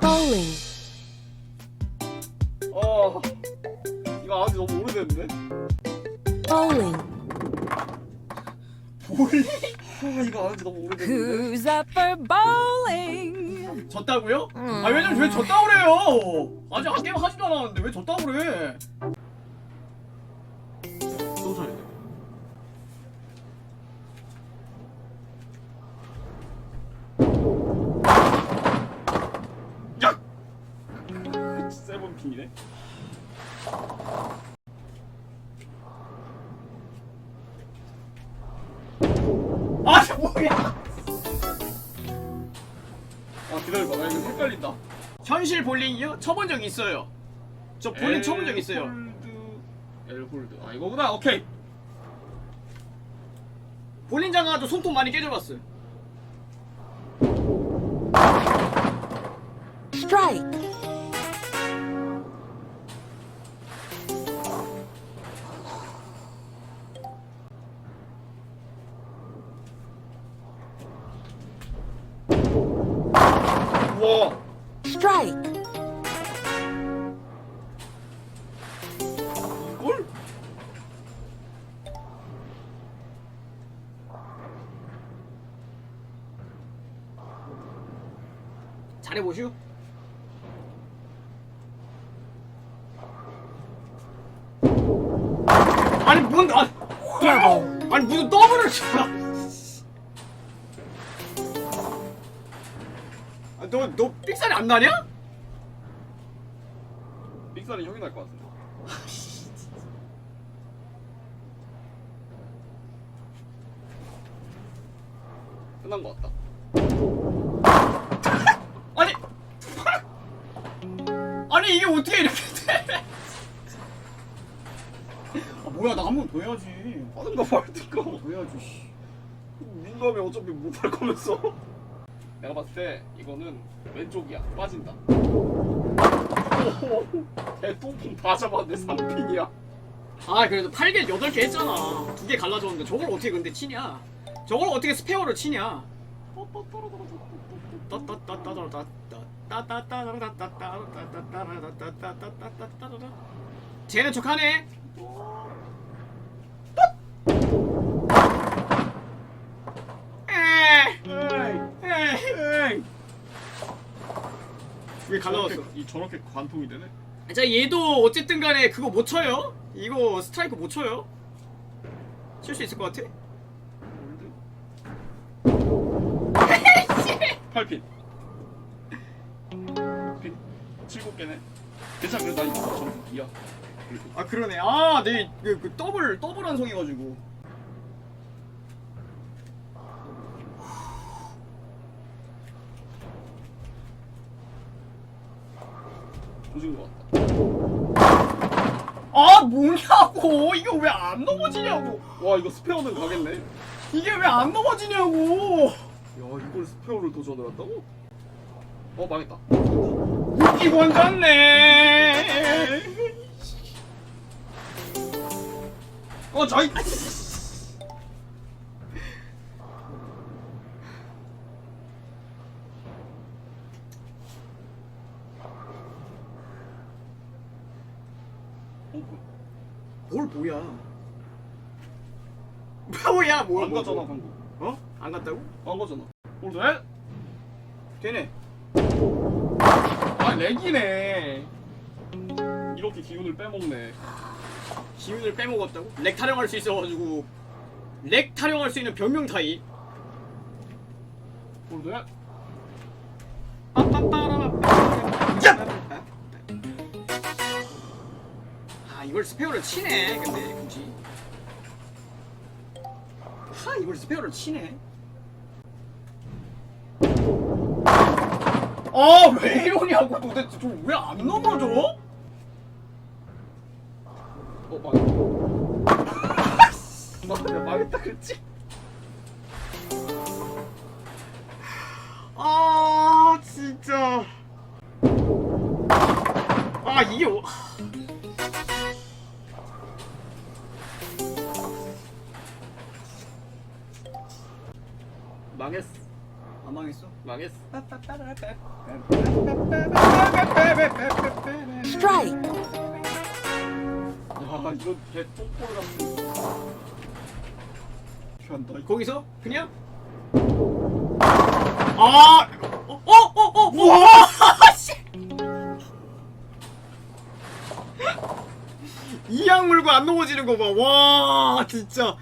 bowling, 어. 이거 아직 너무 오래됐는데? bowling. 볼링? 아, 이거 아직 너무 오래됐는데? Who's up for bowling? 졌다고요? 아 왜냐면 왜 졌다고 그래요? 아직 한 게임 하지도 않았는데 왜 졌다고 그래? 세븐핀이네. 아, 저 뭐야? 아 기다려봐. 나 이거 헷갈린다. 현실 볼링이요? 쳐본 적 있어요. 저 볼링 쳐본 적 있어요. 홀드 엘홀드. 아 이거구나. 오케이. 볼링 장 가도 손톱 많이 깨져봤어요 아니 뭔 아, double, 아니 무슨 더블을 쳐 아, 너, 너 삑살이 안 나냐? 삑살이 형이 날 것 같은데. 끝난 것 같다. 아니 아니 이게 어떻게 이렇게 돼? 아 뭐야 나 한 번 더 해야지. 하든가 말든가 더 해야지 씨. 민감해 어차피 못할 거면서. 내가 봤을 때 이거는 왼쪽이야. 빠진다. 대통령 다 잡았는데 3핀이야. 아 그래도 8개 8개 했잖아. 두개 갈라졌는데 저걸 어떻게 근데 치냐? 저걸 어떻게 스페어로 치냐? 쟤는 척하네 왜 갈라졌어? 이 저렇게 관통이 되네? 자 얘도 어쨌든 간에 그거 못 쳐요. 이거 스트라이크 못 쳐요. 칠 수 있을 것 같아? 8핀. 핀. 7개네. 괜찮아 그래도 나 이거 점수 2야 아 그러네. 아내 그, 그 더블 더블 한 송이가지고 조진 것 같다. 아 뭐냐고. 이거 왜 안 넘어지냐고. 와 이거 스페어는 가겠네. 이게 왜 안 넘어지냐고. 야 이걸 스페어를 도전을 한다고? 어 망했다. 웃기곤 졌네. 어 저희 뭘 뭐야? 뭐야 뭐야 안 갔잖아 방금. 어? 안 갔다고? 안 가잖아. 홀드 되네. 아 렉이네. 이렇게 기운을 빼먹네. 기운을 빼먹었다고? 렉 타령할 수 있어가지고. 렉 타령할 수 있는 변명 홀드 아 이걸 스페어를 치네 근데 굳이 하 이걸 스페어를 치네. 아왜 이러냐고. 도대체 좀 왜 안 넘어져? 어 망했다 나 망했다 그랬지? 아 진짜. 아 이게 망했어 안 망했어? 망했어. Strike. 야 이거 개 똥꼬를 같은. 한다. 거기서 그냥 아, 어, 어, 어, 어, 와, 씨. 이악 물고 안 넘어지는 거 봐. 와, 진짜.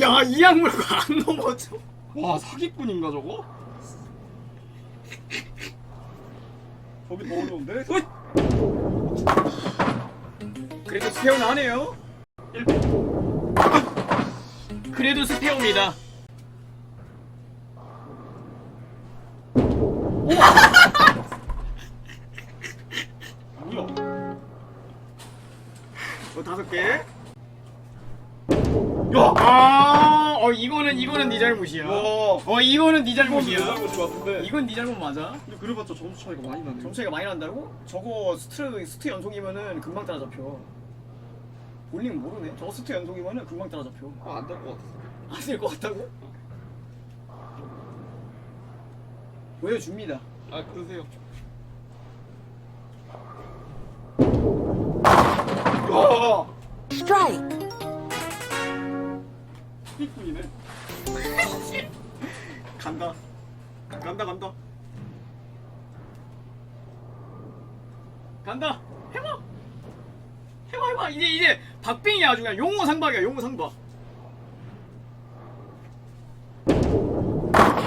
야, 이악 물고 안 넘어져. 와 사기꾼인가 저거? 저기 더 어려운데? 그래도 스페어 나네요. 그래도 스페어입니다. 뭐야? 어, 다섯 개. 야! 아, 어, 이거는, 이거는 네 잘못이야. 와. 어, 이거는 네 이건 잘못이야. 같은데. 이건 네 잘못 맞아. 근데 그래봤자 점수 차이가 많이 나네. 점수 차이가 많이 난다고? 저거 스트 스트 연속이면은 금방 따라잡혀. 볼링 모르네. 저거 스트 연속이면은 금방 따라잡혀. 아, 안될 것 같아. 안될것 같다고? 보여줍니다. 아, 그러세요. 야! Strike. 사기꾼이네. 간다. 간다 간다. 간다. 해봐. 해봐 해봐. 이제 이제 박빙이 아주 그냥 용호 상박이야. 용호 상박.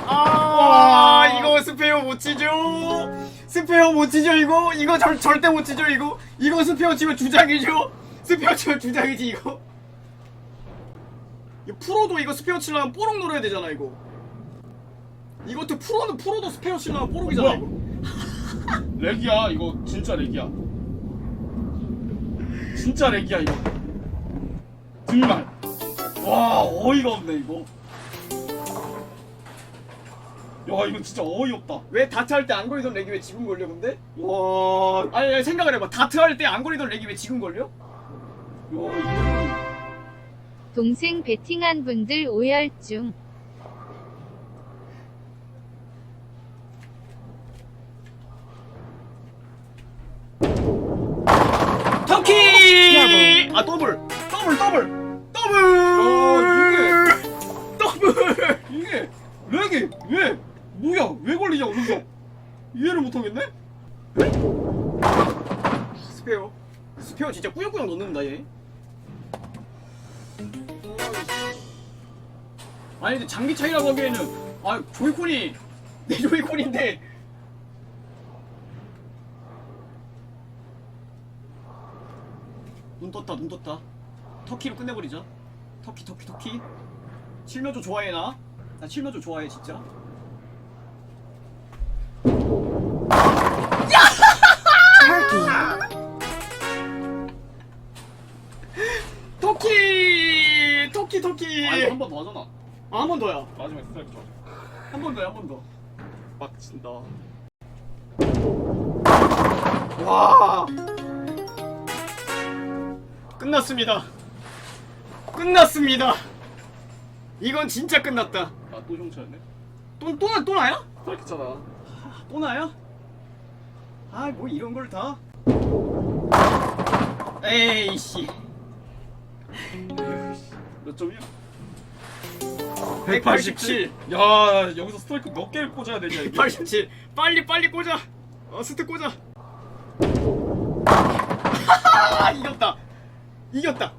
아 이거 스페어 못 치죠. 스페어 못 치죠 이거. 이거 절, 절대 못 치죠 이거. 이거 스페어 치면 주작이죠. 스페어 치면 주작이지 이거. 이거 프로도 이거 스페어 치려면 뽀록 노려야 되잖아 이거. 이것도 프로는 프로도 스페어 치려면 뽀록이잖아? 이거. 렉이야 이거 진짜 렉이야. 진짜 렉이야 이거. 정말. 와 어이가 없네 이거. 야 이거 진짜 어이없다. 왜 다트 할 때 안 걸리던 렉이 왜 지금 걸려 근데? 와. 아니, 아니 생각을 해봐 다트 할 때 안 걸리던 렉이 왜 지금 걸려? 야 이거. 동생 베팅한 분들 오열중. 터키! 아 더블! 더블 더블! 더블! 더블! 이게 렉이 왜 뭐야 왜 걸리냐고 그래서 이해를 못하겠네? 스페어 스페어 진짜 꾸역꾸역 넣는다 얘 아니 근데 장기 차이라고 하기에는 아 조이콘이 내 조이콘인데. 눈 떴다 눈 떴다. 터키로 끝내버리자. 터키 터키 터키. 칠면조 좋아해 나? 나 칠면조 좋아해 진짜. 터키 터키 터키 아니 한 번 더 하잖아. 아, 한 번 더야 마지막에 스트라이크 줘. 한 번 더야 한 번 더 빡친다. 와 끝났습니다 끝났습니다 이건 진짜 끝났다 아또 형차였네. 또, 또, 나- 또 나야? 스트라이크 잖아. 또 나야? 아 뭐 이런 걸 다 에이씨 몇 점이야? 187 야 여기서 스트라이크 몇 개를 꽂아야 되냐 이게. 187 빨리 빨리 꽂아 어 스트 꽂아 이겼다 이겼다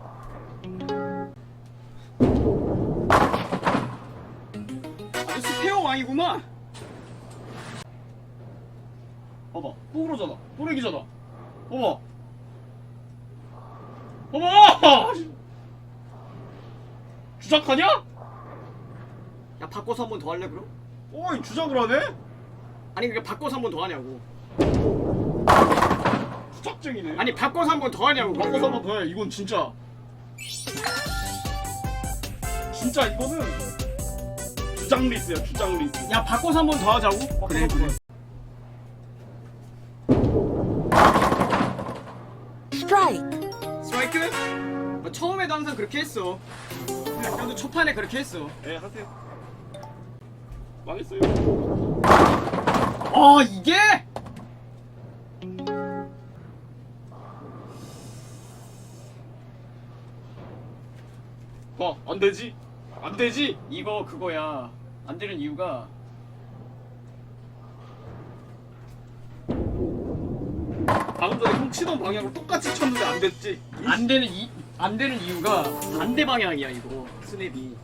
아주 스페어 왕이구만 봐봐. 또 렉이잖아. 봐봐. 봐봐. 주작하냐? 야 바꿔서 한 번 더 할래 그럼? 어이 주작을 하네? 아니 그러니까 바꿔서 한 번 더 하냐고 주작쟁이네. 아니 바꿔서 한 번 더 하냐고 바꿔서 한 번 더 해. 이건 진짜. 진짜 이거는 주장 리스야 주장 리스. 야 바꿔서 한 번 더 하자고? 그래 그래 Strike. 스트라이크? 어, 처음에도 항상 그렇게 했어 그래도 첫 판에 그렇게 했어 예 하세요. 망했어요. 아 이게? 봐, 안 되지. 안 되지. 이거 그거야. 안 되는 이유가 방금 전에 형 치던 방향으로 똑같이 쳤는데 안 됐지. 안 되는 이 안 되는 이유가 반대 방향이야 이거 스냅이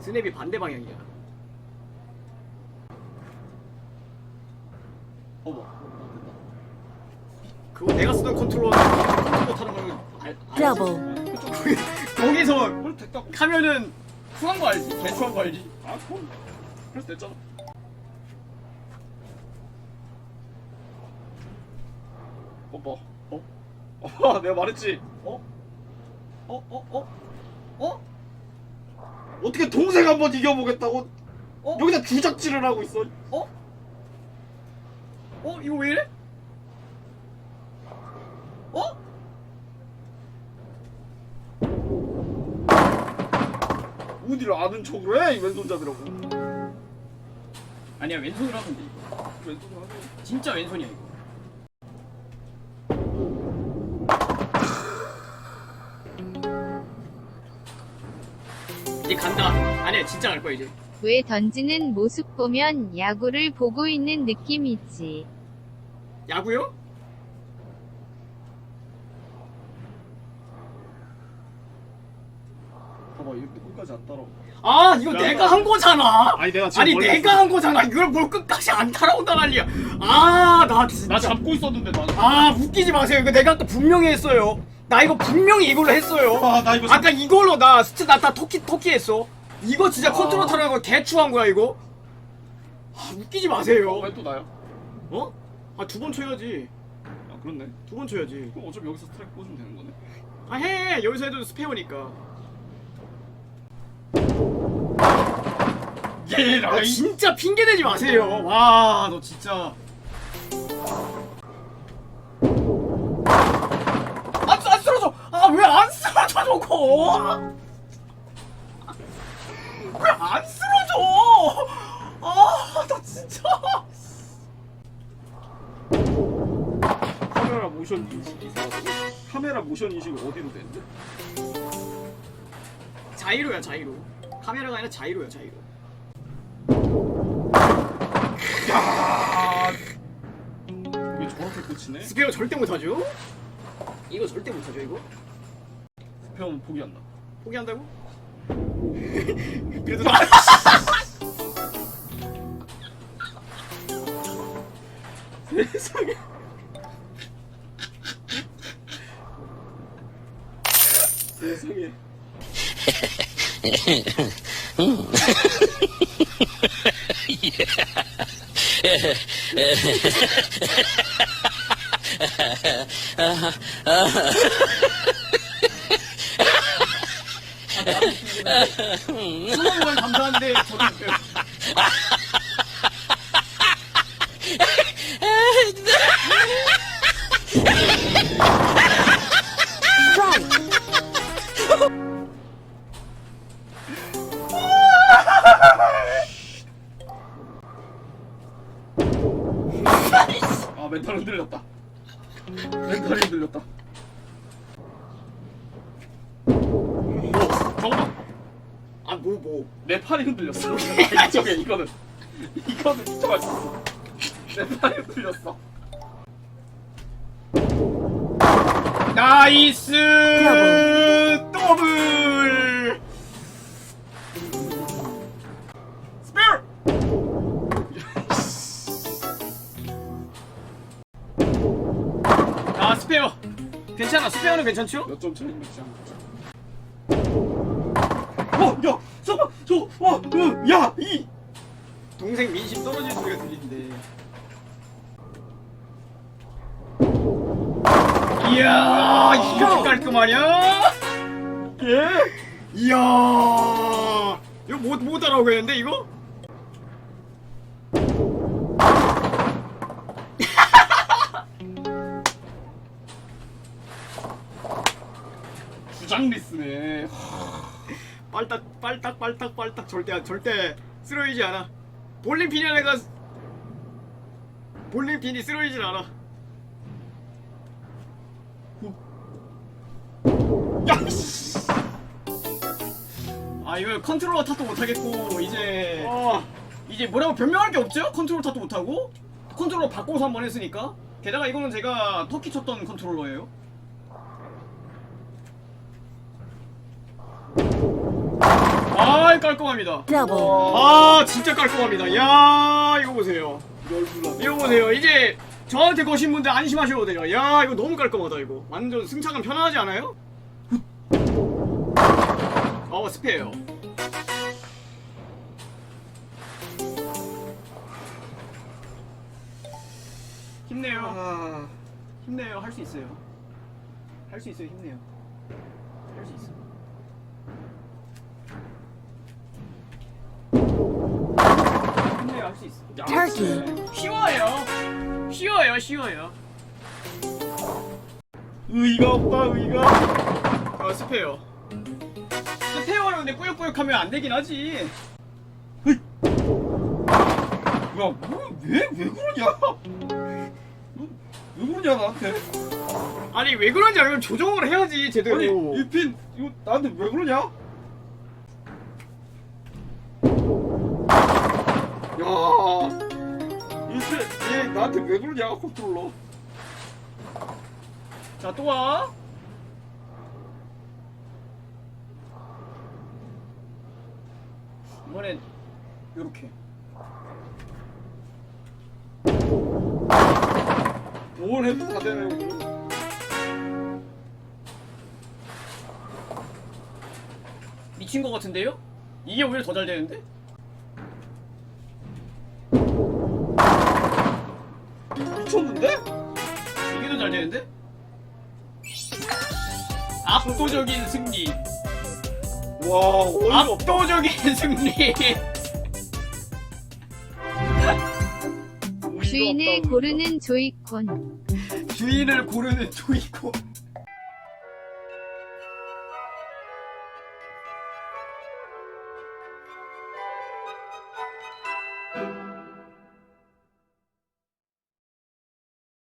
스냅이 반대 방향이야. 어머. 그거 내가 쓰던 컨트롤러 컨트롤러 타는 거는 알, 알지? 거기서 뭘 됐다고? 하면은 후한 거 알지? 개추한 거 알지? 아, 그럼. 그래서 됐잖아. 오빠. 어? 어? 내가 말했지. 어? 어? 어? 어? 어? 어떻게 동생 한 번 이겨보겠다고 어? 여기다 주작질을 하고 있어. 어? 어? 이거 왜 이래? 어? 어디를 아는 척을 해? 이 왼손잡이라고. 아니야 왼손으로 하면 돼 이거 왼손으로 하네. 진짜 왼손이야 이거 이제 간다 아니야 진짜 갈 거야 이제 왜 던지는 모습 보면 야구를 보고 있는 느낌이지. 야구요? 봐봐, 이렇게 끝까지 안 따라오. 아 이거 야, 내가 야. 한 거잖아 아니, 내가 지금 아니 원래 내가 한 거잖아 이걸 뭘 끝까지 안 따라온다 난리야 아나 진짜 나 잡고 있었는데 나. 아 웃기지 마세요 이거 내가 아까 분명히 했어요 나 이거 분명히 이걸로 했어요. 아, 나 이거 아까 이걸로 나 스트 나다 토끼 토끼 했어. 이거 진짜 아. 컨트롤 타라는 거 개추한 거야 이거? 아 웃기지 마세요. 왜 또 나야? 어? 아 두 번 쳐야지. 아, 그렇네. 두 번 쳐야지. 그럼 어차피 여기서 스트라이크 꽂으면 되는 거네. 아 해 여기서 해도 스페어니까. 예, 아 진짜 핑계 대지 마세요. 와 너 진짜 쓰러져 저거 왜 안 쓰러져? 아나 진짜. 카메라 모션 인식이 이상하다고? 카메라 모션 인식이 어디로 되는데? 자이로야 자이로. 카메라가 아니라 자이로야 자이로. 왜 저렇게 꽂히네? 스페어 절대 못하죠? 이거 절대 못하죠 이거 스페어는 포기한다. 포기한다고? 그래도 나 세상에. 세상에. 원 감사한데. Strike. 아 멘탈 흔들렸다. 멘탈이 흔들렸다. 어, 잠깐만. 아, 뭐, 뭐. 내 팔이 흔들렸어. 이쪽에 이거는 이거는 인정할 수 있어. 내 팔이 흔들렸어. 나이스! 더블! 스페어. 아, 스페어. 괜찮아, 스페어는 괜찮죠? 몇점 차이 맥지 어, 으, 야, 이. 동생 민심 떨어지는 소리가 들리는데. 이야, 이렇게 깔끔하냐? 예. 이야, 이거 못, 못 따라오겠는데, 이거? 주장 리스네. 빨딱, 빨딱, 빨딱, 빨딱, 절대, 절대 쓰러지지 않아. 볼링핀이 내가 볼링핀이 쓰러지질 않아. 야씨! 아 이거 컨트롤러 탓도 못하겠고 이제 아 이제 뭐라고 변명할 게 없죠? 컨트롤 탓도 못하고? 컨트롤러 바꿔서 한 번 했으니까? 게다가 이거는 제가 터키 쳤던 컨트롤러예요 아 깔끔합니다. 아 진짜 깔끔합니다. 야 이거 보세요. 이거 보세요. 이제 저한테 거신 분들 안심하셔도 돼요. 야 이거 너무 깔끔하다 이거. 완전 승차감 편안하지 않아요? 어 스페어요 힘내요. 아. 힘내요. 할 수 있어요. 할 수 있어요. 힘내요 수 있어. Turkey. 쉬워요. 쉬워요 쉬워요. 의의가 없다 의의가. 아 스페어 스페어는 근데 꾸역꾸역하면 안 되긴 하지. 야뭐 왜 왜 그러냐? 너, 왜 그러냐 나한테? 아니 왜 그런지 알면 조정을 해야지 제대로. 아니 이 핀 이거 나한테 왜 그러냐 이핀얘 나한테 왜 그러냐 컨트롤러 자 또 와. 이번엔 요렇게. 뭘 해도 다 되네 오늘 미친 것 같은데요? 이게 오히려 더 잘 되는데? 미쳤는데? 이게 더 잘 되는데? 압도적인 승리. 와 어이가 없다 압도적인 승리. 주인을 없다, 고르는 조이콘. 주인을 고르는 조이콘.